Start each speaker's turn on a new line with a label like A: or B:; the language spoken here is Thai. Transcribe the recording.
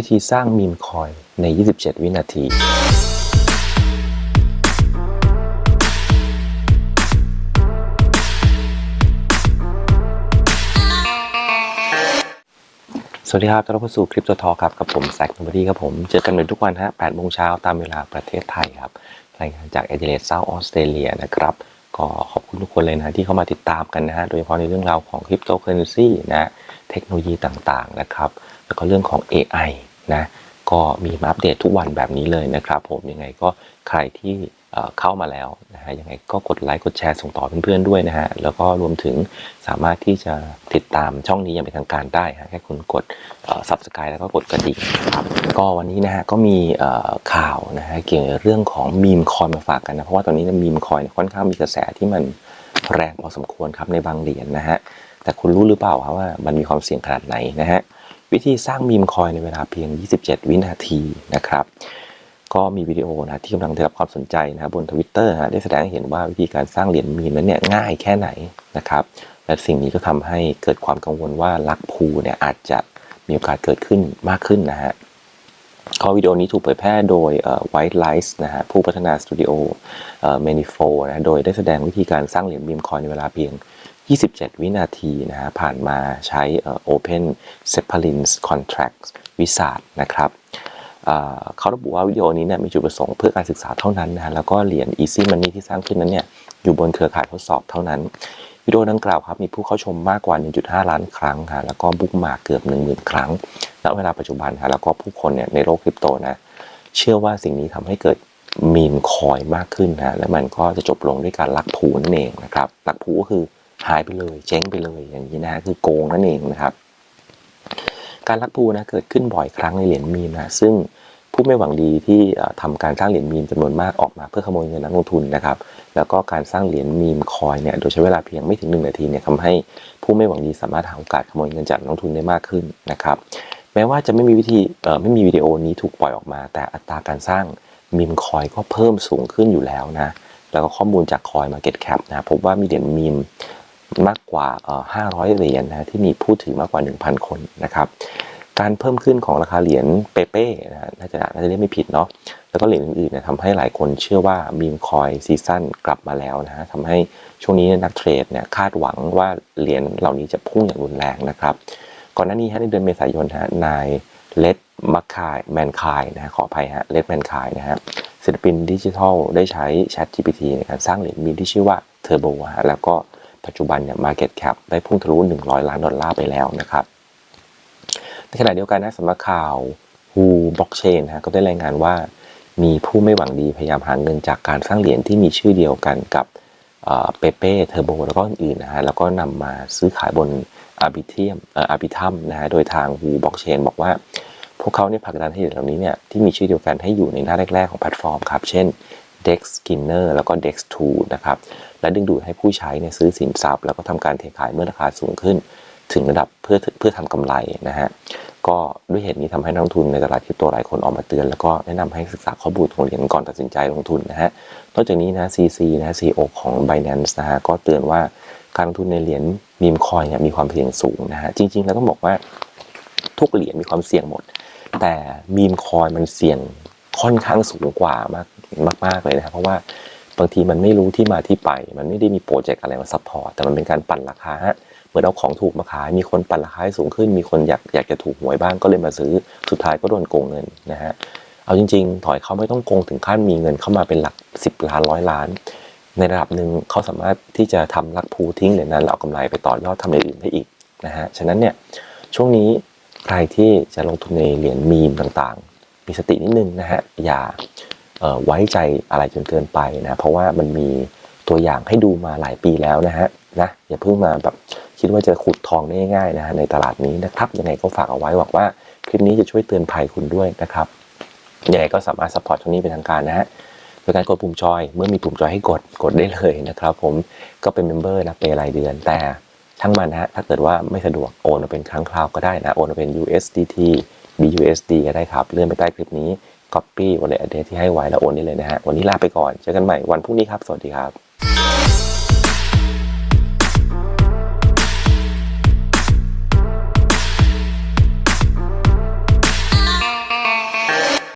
A: วิธีสร้างมีมคอยใน 27 วินาที สวัสดีครับต้อนรับเข้าสู่คลิปตัวทอครับ กับผมแซคนัมบรีครับผม เจอกันเหมือนทุกวันฮะ8โมงเช้าตามเวลาประเทศไทยครับ รายงานจากเอเดเลดเซาท์ออสเตรเลียนะครับ ก็ขอบคุณทุกคนเลยนะที่เข้ามาติดตามกันนะฮะ โดยเฉพาะในเรื่องราวของคริปโตเคอเรนซีนะ เทคโนโลยีต่างๆนะครับ แล้วก็เรื่องของ AI นะก็มีมาอัปเดตทุกวันแบบนี้เลยนะครับ ผมยังไงก็ใครที่เข้ามาแล้วนะฮะยังไงก็กดไลค์กดแชร์ส่งต่อเพื่อนๆด้วยนะฮะแล้วก็รวมถึงสามารถที่จะติดตามช่องนี้อย่างเป็นทางการได้ฮะแค่คุณกด subscribe แล้วก็กดกระดิ่งครับก็วันนี้นะฮะก็มีข่าวนะฮะเกี่ยวกับเรื่องของมีมคอยมาฝากกันนะเพราะว่าตอนนี้มีมคอยค่อนข้างมีกระแสที่มันแรงพอสมควรครับในบางเหรียญนะฮะแต่คุณรู้หรือเปล่าครับว่ามันมีความเสี่ยงขนาดไหนนะฮะ วิธีสร้างมีมคอยในเวลาเพียง 27 วินาทีนะครับก็มีวิดีโอนะที่กำลังได้รับความสนใจนะบนทวิตเตอร์ได้แสดงให้เห็นว่าวิธีการสร้างเหรียญมีมนั้นเนี่ยง่ายแค่ไหนนะครับและสิ่งนี้ก็ทำให้เกิดความกังวลว่าลักพูเนี่ยอาจจะมีโอกาสเกิดขึ้นมากขึ้นนะฮะข้อวิดีโอนี้ถูกเผยแพร่โดย White Lights นะฮะผู้พัฒนาสตูดิโอ Manifold นะโดยได้แสดงวิธีการสร้างเหรียญมีมคอยในเวลาเพียง 27 วินาทีนะฮะผ่านมาใช้เอ่อ Open Zeppelin Contract วิสาดนะครับเขาระบุว่าวิดีโอนี้เนี่ยมีจุดประสงค์เพื่อการศึกษาเท่านั้นนะฮะแล้วก็เหรียญ Easy Money ที่สร้างขึ้นนั้นเนี่ยอยู่บนเครือข่ายทดสอบเท่านั้น วิดีโอดังกล่าวครับมีผู้เข้าชมมากกว่า 1.5 ล้านครั้งฮะแล้วก็บุ๊กมาเกือบ 10,000 ครั้งณเวลาปัจจุบันฮะแล้วก็ผู้คนเนี่ยในโลกคริปโตนะเชื่อว่าสิ่งนี้ทำให้เกิดมีมคอยมากขึ้นนะและมันก็จะจบลงด้วยการลักพูนั่นเองนะครับลักพูก็คือ หายไปเลยเจ๊งไปเลยอย่างนี้นะฮะคือโกงนั่นเองนะครับ การลักพูนะเกิดขึ้นบ่อยครั้งในเหรียญมีมนะซึ่งผู้ไม่หวังดีที่เอ่อทำการสร้างเหรียญมีมจำนวนมากออกมาเพื่อขโมยเงินนักลงทุนนะครับ แล้วก็การสร้างเหรียญมีมคอยเนี่ยโดยใช้เวลาเพียงไม่ถึง1นาทีเนี่ยทำให้ผู้ไม่หวังดีสามารถหาโอกาสขโมยเงินจากนักลงทุนได้มากขึ้นนะครับ แม้ว่าจะไม่มีวิธีไม่มีวิดีโอนี้ถูกปล่อยออกมา แต่อัตราการสร้างมีมคอยก็เพิ่มสูงขึ้นอยู่แล้วนะแล้วก็ข้อมูลจากคอยมาเก็ตแคปนะพบว่ามีเหรียญมีม มากกว่า 500 เหรียญนะที่มีผู้ถือมากกว่า 1,000 คนนะครับ การเพิ่มขึ้นของราคาเหรียญเปเป้นะน่าจะน่าจะเรียกไม่ผิดเนาะแล้วก็เหรียญอื่นๆเนี่ยทำให้หลายคนเชื่อว่ามีมคอยซีซั่นกลับมาแล้วนะฮะทำให้ช่วงนี้นักเทรดเนี่ยคาดหวังว่าเหรียญเหล่านี้จะพุ่งอย่างรุนแรงนะครับ ก่อนหน้านี้ฮะในเดือนเมษายนฮะนายเลดมัคคายแมนคายนะขออภัยฮะเลดแมนคายนะฮะศิลปินดิจิทัลได้ใช้ Chat GPT ในการสร้างเหรียญมีที่ชื่อว่าเทอร์โบฮะแล้วก็ ปัจจุบันเนี่ย Market Cap ได้พุ่งทะลุ 100 ล้านดอลลาร์ไปแล้วนะครับ ในขณะเดียวกันนะสำนักข่าว Who Blockchain นะฮะก็ได้รายงานว่ามีผู้ไม่หวังดีพยายามหาเงินจากการสร้างเหรียญที่มีชื่อเดียวกันกับเปเป้เทอร์โบแล้วก็อื่นๆนะฮะแล้วก็นำมาซื้อขายบนอาบิเทียมอาบิทัมนะฮะโดยทาง Who Blockchain บอกว่า พวกเขาเนี่ยผลักดันให้เหรียญเหล่านี้เนี่ยที่มีชื่อเดียวกันให้อยู่ในหน้าแรก ๆ ของแพลตฟอร์มครับ เช่น Dex Skinner แล้วก็ Dex2 นะครับ และดึงดูดให้ผู้ใช้เนี่ยซื้อสินทรัพย์ แล้วก็ทำการเทขายเมื่อราคาสูงขึ้น ถึงระดับเพื่อเพื่อทำกำไรนะฮะก็ด้วยเหตุนี้ทำให้นักลงทุนในตลาดคริปโตหลายคนออกมาเตือน แล้วก็แนะนำให้ศึกษาข้อมูลของเหรียญก่อนตัดสินใจลงทุนนะฮะนอกจากนี้นะ CC นะ CEO ของ Binance นะฮะก็เตือนว่าการลงทุนในเหรียญมีมคอยเนี่ยมีความเสี่ยงสูงนะฮะจริง ๆ แล้วต้องบอกว่าทุกเหรียญมีความเสี่ยงหมด แต่มีมคอยมันเสี่ยงค่อนข้างสูงกว่ามากมากๆเลยนะครับเพราะว่า บางทีมันไม่รู้ที่มาที่ไป มันไม่ได้มีโปรเจกต์อะไรมาซัพพอร์ต แต่มันเป็นการปั่นราคาฮะเหมือนเอาของถูกมาขาย มีคนปั่นราคาให้สูงขึ้น มีคนอยากอยากจะถูกหวยบ้างก็เลยมาซื้อ สุดท้ายก็โดนโกงเงินนะฮะ เอาจริง ๆ ถอยเขาไม่ต้องโกงถึงขั้นมีเงินเข้ามาเป็นหลัก 10 ล้านร้อยล้าน ในระดับหนึ่งเขาสามารถที่จะทำลักพูทิ้งเหรียญนั้นแล้วเอากำไรไปต่อยอดทำอย่างอื่นได้อีกนะฮะ ฉะนั้นเนี่ยช่วงนี้ใครที่จะลงทุนในเหรียญมีมต่างๆ มีสตินิดนึงนะฮะ อย่า ไว้ใจอะไรจนเกินไปนะเพราะว่ามันมีตัวอย่างให้ดูมาหลายปีแล้วนะฮะนะอย่าเพิ่งมาแบบคิดว่าจะขุดทองได้ง่ายนะฮะในตลาดนี้นะครับยังไงก็ฝากเอาไว้หวังว่าคลิปนี้จะช่วยเตือนภัยคุณด้วยนะครับยังไงก็สามารถสปอร์ตช่องนี้เป็นทางการนะฮะโดยการกดปุ่มจอย เมื่อมีปุ่มจอยให้กดกดได้เลยนะครับ ผมก็เป็นเมมเบอร์นะเปรายเดือนแต่ทั้งมันนะฮะถ้าเกิดว่าไม่สะดวกโอนมาเป็นครั้งคราวก็ได้นะโอนมาเป็น USDT BUSD ก็ได้ครับ เลื่อนไปใต้คลิปนี้ Copy wallet address ที่ให้ไว้แล้วโอนได้เลยนะฮะวันนี้ลาไปก่อนเจอกันใหม่วันพรุ่งนี้ครับสวัสดีครับ